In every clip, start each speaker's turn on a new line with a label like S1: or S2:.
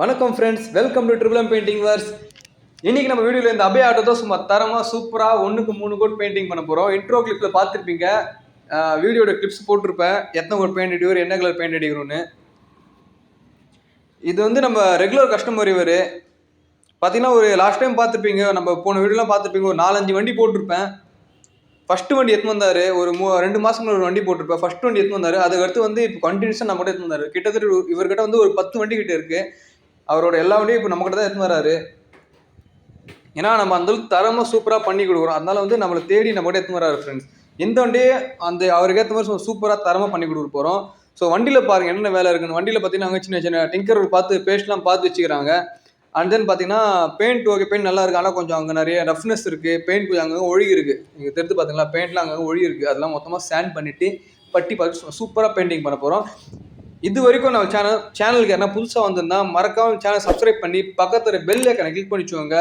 S1: வணக்கம் friends welcome to ட்ரிபிளம் painting வர்ஸ் இன்னைக்கு நம்ம வீடியோவில் இந்த அபய ஆட்டோ தான் சும்மா தரமாக சூப்பராக ஒன்றுக்கு மூணு கோட் பெயிண்டிங் பண்ண போகிறோம் இன்ட்ரோ கிளிப்பில் பார்த்துருப்பீங்க. வீடியோட கிளிப்ஸ் போட்டிருப்பேன். எத்தனை கோட் பெயிண்ட் அடிக்கிறோம் என்ன கலர் பெயிண்ட் அடிக்கிறோன்னு இது வந்து நம்ம ரெகுலர் கஸ்டமர் இவர். பார்த்தீங்கன்னா ஒரு லாஸ்ட் டைம் பார்த்துருப்பீங்க. நம்ம போன வீடியோலாம் பார்த்துருப்பீங்க. ஒரு நாலஞ்சு வண்டி போட்டிருப்பேன். ஃபஸ்ட்டு வண்டி எத்து வந்தார். ஒரு மூ ரெண்டு மாதத்துக்கு ஒரு வண்டி போட்டிருப்பேன். ஃபஸ்ட் வண்டி எத்து வந்தார். அதுக்கடுத்து வந்து இப்போ கண்டினியூஸாக நம்ம கிட்ட எத்து வந்தார். கிட்டத்தட்ட இவர்கிட்ட வந்து ஒரு பத்து வண்டி கிட்ட இருக்குது அவரோட எல்லா வண்டியும் இப்போ நம்மகிட்ட தான் எடுத்து வராரு. ஏன்னா நம்ம அந்த அளவுக்கு தரமாக சூப்பராக பண்ணி கொடுக்குறோம். அதனால வந்து நம்மளை தேடி நம்ம கிட்ட எடுத்து வராரு ஃப்ரெண்ட்ஸ் எந்த வண்டியே அந்த அவருக்கு ஏற்ற மாதிரி சூப்பராக தரமாக பண்ணி கொடுக்க போகிறோம் ஸோ வண்டியில் பாருங்கள் என்னென்ன வேலை இருக்குன்னு. வண்டியில் பார்த்தீங்கன்னா அங்கே சின்ன சின்ன டிங்கர் பார்த்து பேஸ்ட்லாம் பார்த்து வச்சுக்கிறாங்க. அண்ட் தென் பார்த்தீங்கன்னா பெயிண்ட் ஓகே பெயிண்ட் நல்லா இருக்கு. ஆனால் கொஞ்சம் அங்கே நிறைய ரஃப்னஸ் இருக்குது பெயிண்ட் கொஞ்சம் அங்கே ஒழுகி இருக்குது நீங்கள் தெரிஞ்சு பார்த்தீங்களா பெயிண்ட்லாம் அங்கே ஒழுகி இருக்குது அதெல்லாம் மொத்தமாக ஸ்டாண்ட் பண்ணிவிட்டு பட்டி பார்த்து சூப்பராக பெயிண்டிங் பண்ண போகிறோம் இது வரைக்கும் நம்ம சேனல் சேனலுக்கு என்ன புதுசாக வந்திருந்தா மறக்காமல் சேனல் சப்ஸ்கிரைப் பண்ணி பக்கத்தில் பெல் ஐக்கனை கிளிக் பண்ணி வச்சுக்கோங்க.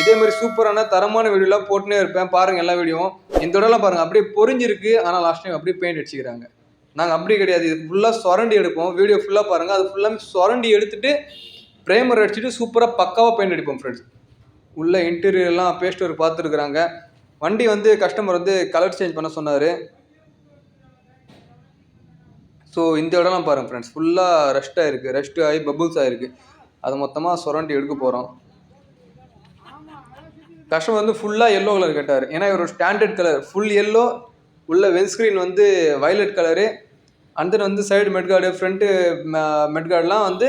S1: இதே மாதிரி சூப்பரான தரமான வீடியோலாம் போட்டுனே இருப்பேன். பாருங்கள் எல்லா வீடியோவும் இந்த இடம்லாம் பாருங்கள் அப்படியே பொறிஞ்சிருக்கு. ஆனால் லாஸ்ட் டைம் அப்படியே பெயிண்ட் அடிச்சுக்கிறாங்க. நாங்கள் அப்படி கிடையாது. இது ஃபுல்லாக சுரண்டி எடுப்போம். வீடியோ ஃபுல்லாக பாருங்கள் அது ஃபுல்லாக சுரண்டி எடுத்துட்டு பிரேமர் அடிச்சுட்டு சூப்பராக பக்காவாக பெயிண்ட் அடிப்போம் ஃப்ரெண்ட்ஸ் உள்ள இன்டீரியர்லாம் பேஸ்ட் ஒரு பார்த்துருக்குறாங்க. வண்டி வந்து கஸ்டமர் வந்து கலர் சேஞ்ச் பண்ண சொன்னார். ஸோ இந்த இடம்லாம் பாருங்கள் ஃப்ரெண்ட்ஸ் ஃபுல்லாக ரெஸ்ட் ஆகிருக்கு ரெஸ்ட் ஆகி பபுள்ஸ் ஆகிருக்கு அதை மொத்தமாக சுரண்டி எடுக்க போகிறோம் கஷ்டம் வந்து ஃபுல்லாக எல்லோ கலர் கேட்டார். ஏன்னா இவர் ஸ்டாண்டர்ட் கலர் ஃபுல் எல்லோ உள்ள வென்ஸ்க்ரீன் வந்து வயலட் கலரு அண்ட் தென் வந்து சைடு மெட்கார்டு ஃப்ரண்ட்டு மெட்கார்டெலாம் வந்து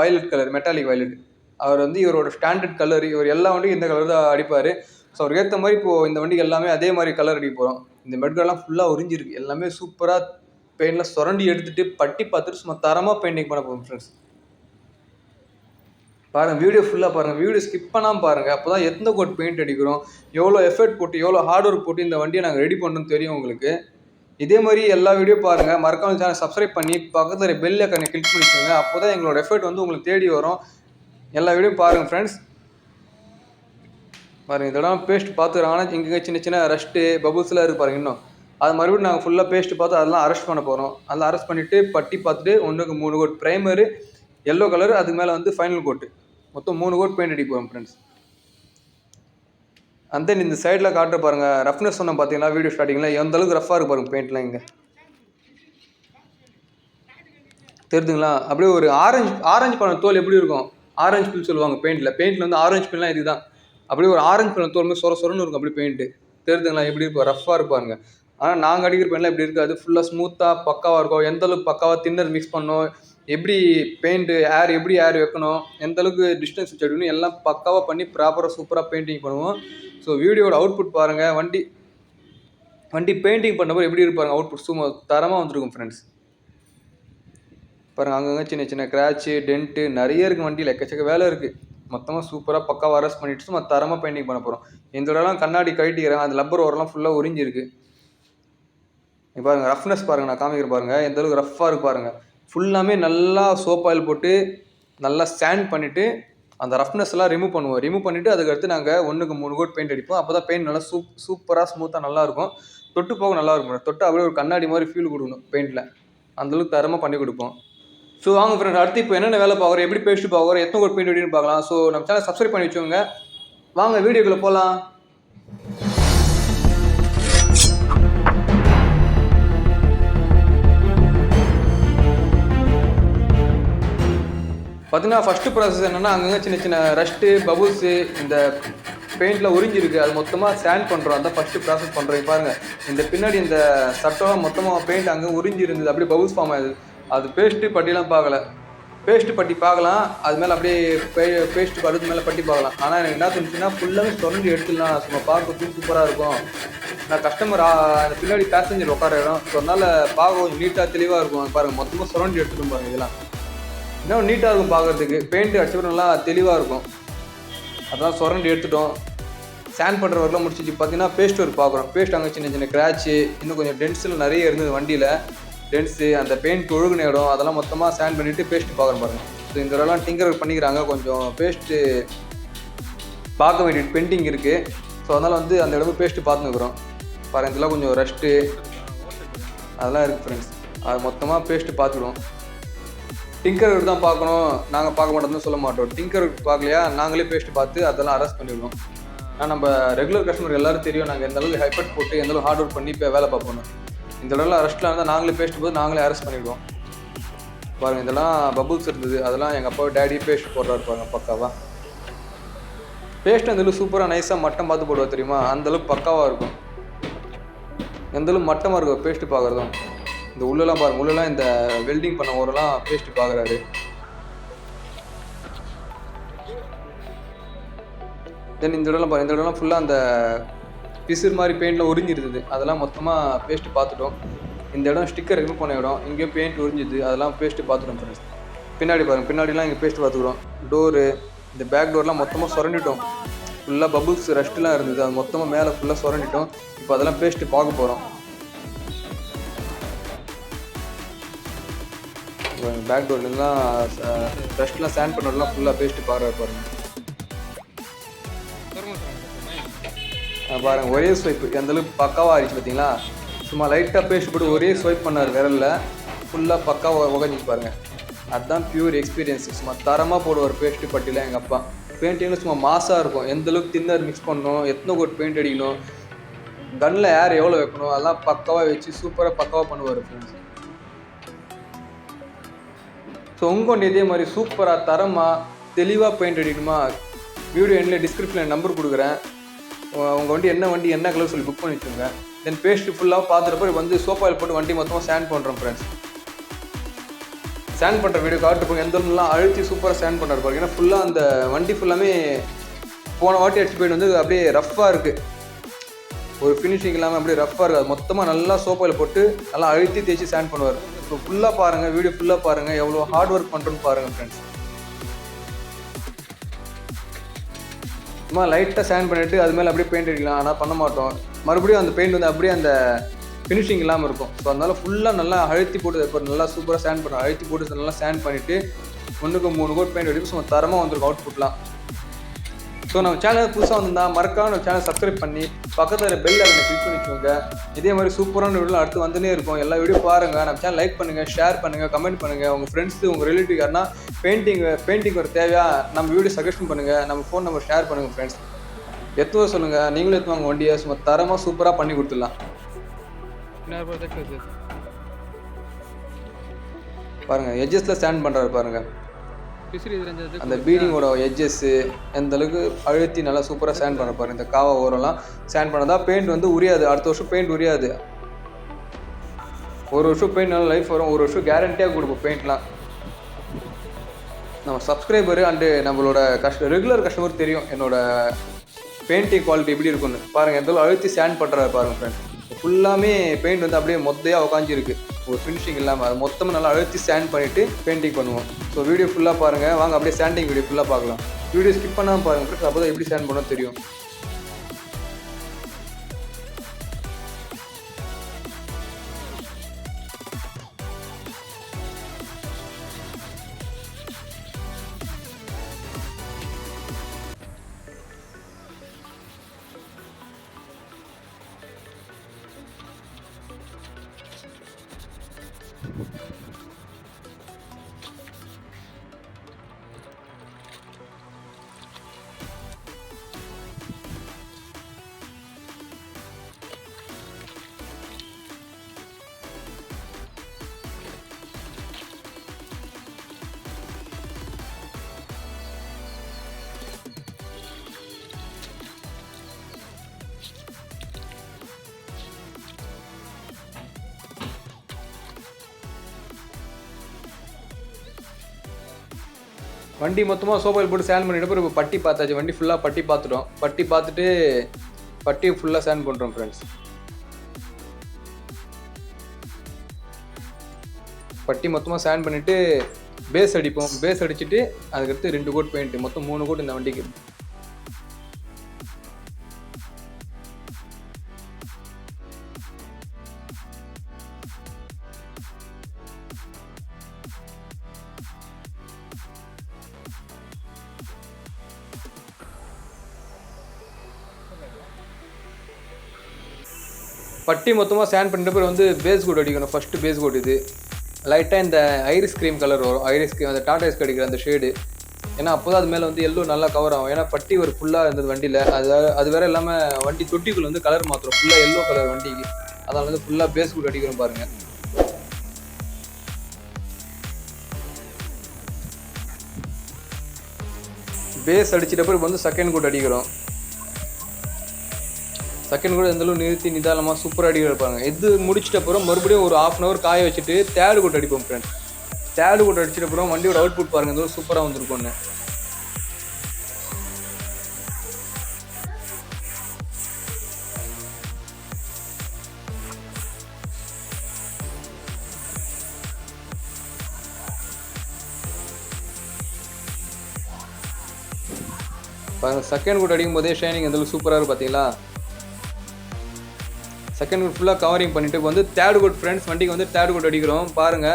S1: வயலட் கலர் மெட்டாலிக் வயலட் அவர் வந்து இவரோட ஸ்டாண்டர்ட் கலர் இவர் எல்லா வண்டியும் இந்த கலர் தான் அடிப்பார். ஸோ அவருக்கு ஏற்ற மாதிரி இப்போது இந்த வண்டிக்கு எல்லாமே அதே மாதிரி கலர் அடிக்க போகிறோம் இந்த மெட்கார்டெலாம் ஃபுல்லாக உறிஞ்சிருக்கு. எல்லாமே சூப்பராக பெயிண்டில் சுரண்டி எடுத்துட்டு பட்டி பார்த்துட்டு சும்மா தரமாக பெயிண்டிங் பண்ண போகும் ஃப்ரெண்ட்ஸ் பாருங்க வீடியோ ஃபுல்லாக பாருங்க. வீடியோ ஸ்கிப் பண்ணாமல் பாருங்க. அப்போ தான் எந்த கோட் பெயிண்ட் அடிக்கிறோம்? எவ்வளோ எஃபர்ட் போட்டு எவ்வளோ ஹார்ட் ஒர்க் போட்டு இந்த வண்டியை நாங்கள் ரெடி பண்ணுறோம்னு தெரியும் உங்களுக்கு. இதே மாதிரி எல்லா வீடியோ பாருங்கள் மறக்காம சேனல் சப்ஸ்கிரைப் பண்ணி பக்கத்தில் பெல் ஐக்கனை கிளிக் பண்ணிக்கோங்க அப்போ தான் எங்களோட எஃபர்ட் வந்து உங்களுக்கு தேடி வரும். எல்லா வீடியோ பாருங்கள் ஃப்ரெண்ட்ஸ் பாருங்கள் இதெல்லாம் பேஸ்ட் பார்த்துக்கிறாங்கன்னா இங்கே சின்ன சின்ன ரஸ்ட்டு பபுள்ஸ்லாம் இருக்கு பாருங்க இன்னும். அது மறுபடியும் நாங்கள் ஃபுல்லாக பேஸ்ட்டு பார்த்து அதெல்லாம் அரெஸ்ட் பண்ண போகிறோம் அதெல்லாம் அரெஸ்ட் பண்ணிவிட்டு பட்டி பார்த்துட்டு ஒன்றுக்கு மூணு கோட் ப்ரைமரு எல்லோ கலர் அதுக்கு மேலே வந்து ஃபைனல் கோட்டு மொத்தம் மூணு கோட் பெயிண்ட் அடிக்க ஃப்ரெண்ட்ஸ் அந்த தென் இந்த சைடில் காட்டுற பாருங்கள் ரஃப்னஸ் சொன்ன பார்த்தீங்களா வீடியோ ஸ்டார்டிங்கில் எந்த அளவுக்கு ரஃபாக இருக்கு பாருங்கள் பெயிண்ட்லாம் இங்கே. தெரிதுங்களா அப்படியே ஒரு ஆரஞ்சு ஆரஞ்சு பழம் தோல் எப்படி இருக்கும்? ஆரஞ்சு பில் சொல்லுவாங்க பெயிண்டில் பெயிண்டில் வந்து ஆரஞ்சு பில்லாம் இதுதான். அப்படியே ஒரு ஆரஞ்சு பழம் தோல் மாதிரி சொர சொரன்னு இருக்கும் அப்படியே பெயிண்ட்டு தெரிதுங்களா எப்படி இருக்கும்? ரஃப்பாக இருப்பாருங்க ஆனால் நாங்கள் அடிக்கிற பெயிண்ட்லாம் எப்படி இருக்காது. ஃபுல்லாக ஸ்மூத்தாக பக்காவாக இருக்கும். எந்த அளவுக்கு பக்காவாக தின்னர் மிக்ஸ் பண்ணணும் எப்படி பெயிண்ட்டு ஏர் எப்படி ஏர் வைக்கணும் எந்தளவுக்கு டிஸ்டன்ஸ் வச்சு அடிக்கணும் எல்லாம் பக்காவாக பண்ணி ப்ராப்பராக சூப்பராக பெயிண்டிங் பண்ணுவோம். ஸோ வீடியோட அவுட்புட் பாருங்கள் வண்டி வண்டி பெயிண்டிங் பண்ணப்போ எப்படி இருப்பாருங்க அவுட்புட் சும்மா தரமாக வந்துருக்கும் ஃப்ரெண்ட்ஸ் பாருங்கள் அங்கங்கே சின்ன சின்ன கிராச்சு டென்ட்டு நிறைய இருக்குது வண்டியில். எக்கச்சக்க வேலை இருக்குது மொத்தமாக சூப்பராக பக்காவாக அரெஸ்ட் பண்ணிட்டு சும்மா தரமாக பெயிண்டிங் பண்ண போகிறோம் இந்த இடம்லாம் கண்ணாடி கழட்டிக்கிறேன். அந்த லப்பர் ஓரெல்லாம் ஃபுல்லாக உறிஞ்சிருக்கு. நீங்கள் பாருங்கள் ரஃப்னஸ் பாருங்கள் நான் காமிக்கிறேன் பாருங்கள் எந்த அளவுக்கு ரஃப்பாக இருக்கு பாருங்கள் ஃபுல்லாமே நல்லா சோப் ஆயில் போட்டு நல்லா ஸ்டாண்ட் பண்ணிவிட்டு அந்த ரஃப்னஸ் எல்லாம் ரிமூவ் பண்ணுவோம். ரிமூவ் பண்ணிவிட்டு அதுக்கடுத்து நாங்கள் ஒன்றுக்கு மூணு கோட் பெயிண்ட் அடிப்போம். அப்போ தான் பெயிண்ட் நல்லா சூப் சூப்பராக ஸ்மூத்தாக நல்லா இருக்கும். தொட்டு போக நல்லா இருக்கும். தொட்டு அப்படியே ஒரு கண்ணாடி மாதிரி ஃபீல் கொடுக்கணும் பெயிண்டில் அந்தளவுக்கு தரமாக பண்ணி கொடுப்போம். ஸோ வாங்க ஃப்ரெண்ட் அடுத்து இப்போ என்னென்ன வேலை பார்க்குறோம்? எப்படி பேஸ்ட்டு பார்க்குறோம்? எத்தனை கோட் பெயிண்ட் அப்படின்னு பார்க்கலாம். ஸோ நம்ம சேனல் சப்ஸ்கிரைப் பண்ணி வச்சுக்கோங்க. வாங்க வீடியோக்குள்ளே போகலாம் பார்த்தீங்கன்னா ஃபஸ்ட்டு ப்ராசஸ் என்னென்னா அங்கங்கே சின்ன சின்ன ரஸ்ட்டு பபுள்ஸு இந்த பெயிண்டில் உறிஞ்சிருக்கு. அது மொத்தமாக ஸ்டாண்ட் பண்ணுறோம் அதான் ஃபஸ்ட்டு ப்ராசஸ் பண்ணுறோம் பாருங்கள் இந்த பின்னாடி இந்த சட்டம் மொத்தமாக பெயிண்ட் அங்கே உறிஞ்சி இருந்தது அப்படியே பபுள்ஸ் ஃபார்ம் ஆகுது அது பேஸ்ட்டு பட்டிலாம் பார்க்கல. பேஸ்ட்டு பட்டி பார்க்கலாம். அது மேலே அப்படியே பே பேஸ்ட்டு படுத்து மேலே பட்டி பார்க்கலாம். ஆனால் எனக்கு என்ன தோணுச்சுன்னா ஃபுல்லாகவே தொடர்ந்து எடுத்துடலாம். சும்மா பார்க்கறதுக்கு சூப்பராக இருக்கும். நான் கஸ்டமர் அந்த பின்னாடி பேசஞ்சர் உட்கார இடம். ஸோ அதனால் பார்க்க கொஞ்சம் நீட்டாக தெளிவாக இருக்கும். பாருங்கள் மொத்தமாக சுரண்டி எடுத்துகிட்டு பாருங்கள் இதெல்லாம். இன்னும் நீட்டாக இருக்கும் பார்க்கறதுக்கு. பெயிண்ட் அடிச்சப்பறம் நல்லா தெளிவாக இருக்கும். அதான் சுரண்டி எடுத்துட்டோம். சேண்ட் பண்ணுற ஒர்க்லாம் முடிச்சிச்சு. பார்த்தீங்கன்னா பேஸ்ட் ஒர்க் பார்க்குறோம். பேஸ்ட் அங்கே சின்ன சின்ன கிராச்சு இன்னும் கொஞ்சம் டென்ஸில் நிறைய இருந்தது வண்டியில். டென்ஸு அந்த பெயிண்ட் ஒழுகுன இடம் அதெல்லாம் மொத்தமாக ஸ்டாண்ட் பண்ணிவிட்டு பேஸ்ட் பார்க்குறோம் பாருங்க. ஸோ இந்த இடம்லாம் டிங்கர் ஒர்க் பண்ணிக்கிறாங்க. கொஞ்சம் பேஸ்ட்டு பார்க்க வேண்டிய பெயிண்டிங் இருக்குது ஸோ அதனால் வந்து அந்த இடமும் பேஸ்ட்டு பார்த்துக்கிறோம் பாருங்கள் இதெல்லாம் கொஞ்சம் ரஷ்ட்டு அதெல்லாம் இருக்குது ஃப்ரெண்ட்ஸ் அது மொத்தமாக பேஸ்ட்டு பார்த்துடுவோம். டிங்கர் தான் பார்க்கணும். நாங்கள் பார்க்க மாட்டோம்னு சொல்ல மாட்டோம். டிங்கர் பார்க்கலையா? நாங்களே பேஸ்ட்டு பார்த்து அதெல்லாம் அரெஸ்ட் பண்ணிடுவோம். ஆனால் நம்ம ரெகுலர் கஸ்டமர் எல்லாரும் தெரியும். நாங்கள் எந்த அளவுக்கு ஹைப்பட் போட்டு எந்த அளவுக்கு ஹார்ட் ஒர்க் பண்ணி இப்போ வேலை பார்ப்போம் இந்த அளவில் அரெஸ்ட்டில் இருந்தால் நாங்களே பேஸ்ட் போது நாங்களே அரெஸ்ட் பண்ணிடுவோம். பாருங்கள் இதெல்லாம் பபுள்ஸ் இருந்தது. அதெல்லாம் எங்கள் அப்பா டேடி பேஸ்ட் போடுறாரு பாருங்க பக்காவாக பேஸ்ட் அந்தளவுக்கு சூப்பராக நைஸாக மட்டம் பார்த்து போடுவா தெரியுமா? அந்த அளவுக்கு பக்காவாக இருக்கும். எந்த அளவுக்கு மட்டமாக இருக்கும் பேஸ்ட்டு பார்க்குறதும். இந்த உள்ளெல்லாம் பாருங்கள் உள்ளெல்லாம் இந்த வெல்டிங் பண்ண ஓரெல்லாம் பேஸ்ட் பார்க்குறாரு தென் இந்த இடம்லாம் பாருங்கள் இந்த இடம்லாம் ஃபுல்லாக அந்த பிசிறு மாதிரி பெயிண்டில் உறிஞ்சிருந்தது. அதெல்லாம் மொத்தமாக பேஸ்ட்டு பார்த்துட்டோம். இந்த இடம் ஸ்டிக்கர் ரிமூவ் பண்ண இடம் இங்கேயும் பெயிண்ட் உறிஞ்சிது. அதெல்லாம் பேஸ்ட்டு பார்த்துட்டோம் ஃப்ரெண்ட்ஸ் பின்னாடி பாருங்கள் பின்னாடிலாம் இங்கே பேஸ்ட் பார்த்துக்குறோம். டோரு இந்த பேக் டோர்லாம் மொத்தமாக சுரண்டிட்டோம். ஃபுல்லாக பபுள்ஸ் ரெஸ்ட்லாம் இருந்தது. அது மொத்தமாக மேலே ஃபுல்லாக சுரண்டிட்டோம். இப்போ அதெல்லாம் பேஸ்ட்டு பார்க்க போகிறோம் பேக் டோர்லாம் டஸ்ட்லாம் சேண்ட் பண்ணலாம் ஃபுல்லாக பேஸ்ட்டு பார்க்குற பாருங்க. பாருங்க ஒரே ஸ்வைப் எந்த அளவுக்கு பக்காவாக ஆயிடுச்சு பார்த்தீங்களா சும்மா லைட்டாக பேஸ்ட் போட்டு ஒரே ஸ்வைப் பண்ணார் விரலில். ஃபுல்லாக பக்காவாக உகஞ்சிட்டு பாருங்க. அதுதான் பியூர் எக்ஸ்பீரியன்ஸ் சும்மா தரமாக போடுவார் பேஸ்ட்டு பட்டியில் எங்கள் அப்பா. பெயிண்டிங்கில் சும்மா மாசாக இருக்கும். எந்த அளவுக்கு தின்னர் மிக்ஸ் பண்ணணும் எத்தனை கோட் பெயிண்ட் அடிக்கணும் கன்னில் ஏர் எவ்வளோ வைக்கணும் அதெல்லாம் பக்காவாக வச்சு சூப்பராக பக்காவாக பண்ணுவார் ஃப்ரெண்ட்ஸ் ஸோ உங்கள் இதே மாதிரி சூப்பராக தரமாக தெளிவாக பெயிண்ட் அடிக்கணுமா வீடியோ எண்ணில் டிஸ்கிரிப்ஷனில் நம்பர் கொடுக்குறேன். உங்கள் வண்டி என்ன வண்டி என்ன கலர் சொல்லி புக் பண்ணி வச்சுக்கோங்க. தென் பேஸ்ட் ஃபுல்லாக பார்த்துறப்ப வந்து சோப்பாயில் போட்டு வண்டி மொத்தமாக சேண்ட் பண்ணுறோம் ஃப்ரெண்ட்ஸ் சேண்ட் பண்ணுற வீடியோ காட்டு எந்த ஒன்றுலாம் அழுத்தி சூப்பராக சேண்ட் பண்ணுறாரு பாருங்க. ஏன்னா ஃபுல்லாக அந்த வண்டி ஃபுல்லாமே போன வாட்டி அடிச்சு போயிட்டு வந்து அப்படியே ரஃப்பாக இருக்குது ஒரு ஃபினிஷிங் இல்லாமல் அப்படியே ரஃப்பாக இருக்காது. மொத்தமாக நல்லா சோப்பாயில் போட்டு நல்லா அழுத்தி தேய்ச்சி சேண்ட் பண்ணுவார். ஸோ ஃபுல்லாக பாருங்கள் வீடியோ ஃபுல்லாக பாருங்கள் எவ்வளோ ஹார்ட் ஒர்க் பண்ணுறோன்னு பாருங்கள் ஃப்ரெண்ட்ஸ் சும்மா லைட்டாக சேண்ட் பண்ணிவிட்டு அது மேலே அப்படியே பெயிண்ட் அடிக்கலாம். ஆனால் பண்ண மாட்டோம். மறுபடியும் அந்த பெயிண்ட் வந்து அப்படியே அந்த ஃபினிஷிங் இல்லாமல் இருக்கும். ஸோ அதனால் ஃபுல்லாக நல்லா அழுத்தி போட்டு இப்போ நல்லா சூப்பராக சேண்ட் பண்ணுறோம் அழுத்தி போட்டு நல்லா சேண்ட் பண்ணிவிட்டு ஒன்றுக்கு மூணு கோட் பெயிண்ட் அடிக்கும் சும்மா தரமாக வந்திருக்கும் அவுட்புட்லாம் ஸோ நம்ம சேனல் புதுசாக வந்திருந்தா மறக்காம நம்ம சேனல் சப்ஸ்கிரைப் பண்ணி பக்கத்தில் பெல் ஐக்கனை கிளிக் பண்ணிக்கோங்க. இதே மாதிரி சூப்பரான வீடியோ அடுத்து வந்துனே இருக்கும். எல்லா வீடியோ பாருங்கள் நம்ம சேனல் லைக் பண்ணுங்கள் ஷேர் பண்ணுங்கள் கமெண்ட் பண்ணுங்கள் உங்கள் ஃப்ரெண்ட்ஸு உங்கள் ரிலேட்டிவ் யாருன்னா பெயிண்டிங் பெயிண்டிங் ஒரு தேவையா நம்ம வீடியோ சஜஷன் பண்ணுங்கள் நம்ம ஃபோன் நம்பர் ஷேர் பண்ணுங்கள் ஃப்ரெண்ட்ஸ் எத்துவ சொல்லுங்கள் நீங்களும் எத்துவாங்க வண்டியை. சும்மா தரமாக சூப்பராக பண்ணி கொடுத்துடலாம். பாருங்கள் எஜ்ஜஸில் ஸ்டாண்ட் பண்ணுறாரு பாருங்கள் அந்த பீடிங்கோட எட்ஜஸ்ஸு எந்த அளவுக்கு அழுத்தி நல்லா சூப்பராக ஸ்டாண்ட் பண்ண பாருங்க இந்த காவா ஓரம்லாம் ஸ்டாண்ட் பண்ணதா பெயிண்ட் வந்து உரியாது. அடுத்த வருஷம் பெயிண்ட் உரியாது. ஒரு வருஷம் பெயிண்ட் நல்லா லைஃப் வரும். ஒரு வருஷம் கேரண்டியாக கொடுப்போம் பெயிண்ட்லாம் நம்ம சப்ஸ்கிரைபரு அண்டு நம்மளோட கஸ்ட ரெகுலர் கஸ்டமர் தெரியும். என்னோட பெயிண்டிங் குவாலிட்டி எப்படி இருக்குன்னு பாருங்கள் எந்த அழுத்தி ஸ்டாண்ட் பண்ணுறாரு பாருங்க ஃப்ரெண்ட் ஃபுல்லாமே பெயிண்ட் வந்து அப்படியே மொத்தையாக உக்காஞ்சிருக்கு. ஒரு ஃபினிஷிங் இல்லாமல் அது மொத்தமாக நல்லா அழுத்தி ஸ்டாண்ட் பண்ணிவிட்டு பெயிண்டிங் பண்ணுவோம். ஸோ வீடியோ ஃபுல்லாக பாருங்கள் வாங்க அப்படியே ஸ்டாண்டிங் வீடியோ ஃபுல்லாக பார்க்கலாம். வீடியோ ஸ்கிப் பண்ணாமல் பாருங்கள் அப்போ தான் எப்படி ஸ்டாண்ட் பண்ணோம் தெரியும். வண்டி மொத்தமாக சோபாயில் போட்டு சேன் பண்ணிட்டு அப்புறம் இப்போ பட்டி பார்த்தாச்சு. வண்டி ஃபுல்லாக பட்டி பார்த்துட்டோம். பட்டி பார்த்துட்டு பட்டி ஃபுல்லாக சேன் பண்ணுறோம் ஃப்ரெண்ட்ஸ் பட்டி மொத்தமாக சேன் பண்ணிவிட்டு பேஸ் அடிப்போம். பேஸ் அடிச்சுட்டு அதுக்கடுத்து ரெண்டு கோட் பெயிண்ட் மொத்தம் மூணு கோட் இந்த வண்டிக்கு. பட்டி மொத்தமாக ஸ்டாண்ட் பண்ணிட்டு அப்புறம் வந்து பேஸ் கோட் அடிக்கணும். ஃபஸ்ட்டு பேஸ் கோட் இது. லைட்டாக இந்த ஐரிஸ் க்ரீம் கலர் வரும். ஐரிஸ் க்ரீம் அந்த டாடா ஐஸ் அடிக்கிற அந்த ஷேடு ஏன்னா அப்போ தான் அது மேலே வந்து எல்லோ நல்லா கவர் ஆகும். ஏன்னா பட்டி ஒரு ஃபுல்லாக இருந்தது வண்டியில். அது வேற- அது வேறு இல்லாமல் வண்டி தொட்டிக்குள்ள வந்து கலர் மாத்திரம் ஃபுல்லாக எல்லோ கலர் வண்டிக்கு. அதனால வந்து ஃபுல்லாக பேஸ் கோட் அடிக்கிறோம் பாருங்கள் பேஸ் அடிச்சிட்ட பிறகு வந்து செகண்ட் கோட் அடிக்கிறோம். செகண்ட் கூட எந்தளவு நிறுத்தி நிதானமாக சூப்பராக அடிக்கிற இருப்பாங்க இது முடிச்சிட்ட அப்புறம் மறுபடியும் ஒரு ஆஃப் அன் ஹவர் காய வச்சுட்டு தேர்டு கோட் அடிப்போம் ஃப்ரெண்ட் தேர்டு கோட் அடிச்சிட்ட அப்புறம் வண்டியோட அவுட்புட் பாருங்க எந்தளவு சூப்பராக வந்திருக்கும்னு பாருங்க செகண்ட் கோட் அடிக்கும் போதே ஷைனிங் எந்தளவு சூப்பராக இருக்கு பார்த்தீங்களா செகண்ட் குட் ஃபுல்லாக கவரிங் பண்ணிட்டு இப்போ வந்து தேர்ட் குட் ஃப்ரெண்ட்ஸ் வண்டிக்கு வந்து தேர்ட் குட் அடிக்கிறோம். பாருங்க.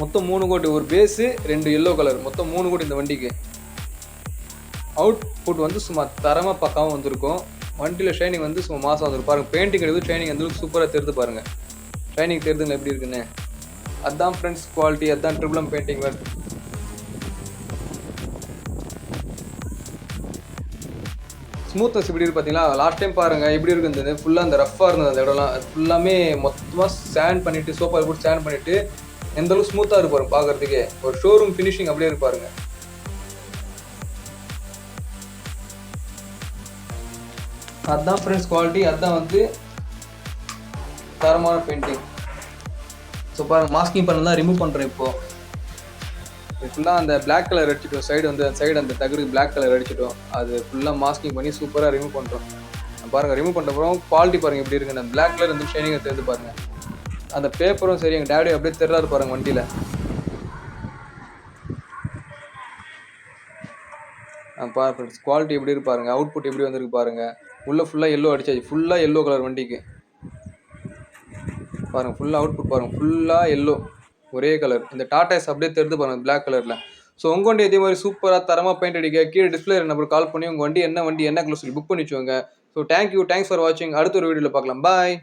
S1: மொத்தம் மூணு கோட் ஒரு பேஸு ரெண்டு எல்லோ கலர் மொத்தம் மூணு கோட் இந்த வண்டிக்கு. அவுட்புட் வந்து சும்மா தரமாக பக்காவும் வந்திருக்கும். வண்டியில் ஷைனிங் வந்து சும்மா மாதம் வந்துருக்கு பாருங்கள் பெயிண்டிங் எடுத்து ஷைனிங் அந்த அளவுக்கு சூப்பராக தெரிந்து பாருங்கள் ஷைனிங் தெரிதுங்க எப்படி இருக்குன்னு? அதான் ஃப்ரெண்ட்ஸ் குவாலிட்டி அதான் ட்ரிபிளம் பெயிண்டிங் வேறு ஸ்மூத்னஸ் எப்படி இருக்கு பார்த்தீங்களா லாஸ்ட் டைம் பாருங்க எப்படி இருக்கு இருந்தது? ஃபுல்லாக அந்த ரஃப்பாக இருந்தது அந்த இடம்லாம். ஃபுல்லாமே மொத்தமாக ஸ்டாண்ட் பண்ணிட்டு சோஃபாவில் போட்டு ஸ்டாண்ட் பண்ணிவிட்டு எந்த அளவுக்கு ஸ்மூத்தாக இருப்பாரு பார்க்கறதுக்கே ஒரு ஷோரூம் ஃபினிஷிங் அப்படியே இருப்பாருங்க அதுதான் ஃப்ரெண்ட்ஸ் குவாலிட்டி அதுதான் வந்து தரமான பெயிண்டிங் ஸோ பாருங்க மாஸ்கிங் பண்ணலாம் ரிமூவ் பண்ணுறேன் இப்போது ஃபுல்லாக அந்த பிளாக் கலர் அடிச்சிட்டோம். சைடு வந்து அந்த சைடு அந்த தகுடு பிளாக் கலர் அடிச்சிட்டோம். அது ஃபுல்லாக மாஸ்கிங் பண்ணி சூப்பராக ரிமூவ் பண்ணுறோம் பாருங்கள் ரிமூவ் பண்ணுறப்பறம் குவாலிட்டி பாருங்கள் எப்படி இருக்குது அந்த பிளாக் கலர் வந்து ஷைனிங்கை தெரிந்து பாருங்கள் அந்த பேப்பரும் சரி எங்கள் டேடி அப்படியே தெரிறாரு பாருங்கள் வண்டியில். பாருங்க குவாலிட்டி எப்படி இருப்பாருங்க அவுட்புட் எப்படி வந்திருக்கு பாருங்கள் உள்ளே ஃபுல்லாக எல்லோ அடிச்சாச்சு. ஃபுல்லாக எல்லோ கலர் வண்டிக்கு. பாருங்கள் ஃபுல்லாக அவுட்புட் பாருங்கள் ஃபுல்லாக எல்லோ ஒரே கலர் இந்த டாட்டாஸ் அப்படியே தெரிந்து பாருங்க பிளாக் கலரில் ஸோ உங்கள் வண்டி இதே மாதிரி சூப்பராக தரமாக பெயிண்ட் அடிக்க கீழே டிஸ்பிளே நம்பர் கால் பண்ணி உங்கள் வண்டி என்ன வண்டி என்ன கலர் சொல்லி புக் பண்ணி வச்சுக்கோங்க. ஸோ தேங்க்யூ தேங்க்ஸ் ஃபார் வாட்சிங் அடுத்த ஒரு வீடியோவில் பார்க்கலாம். பாய்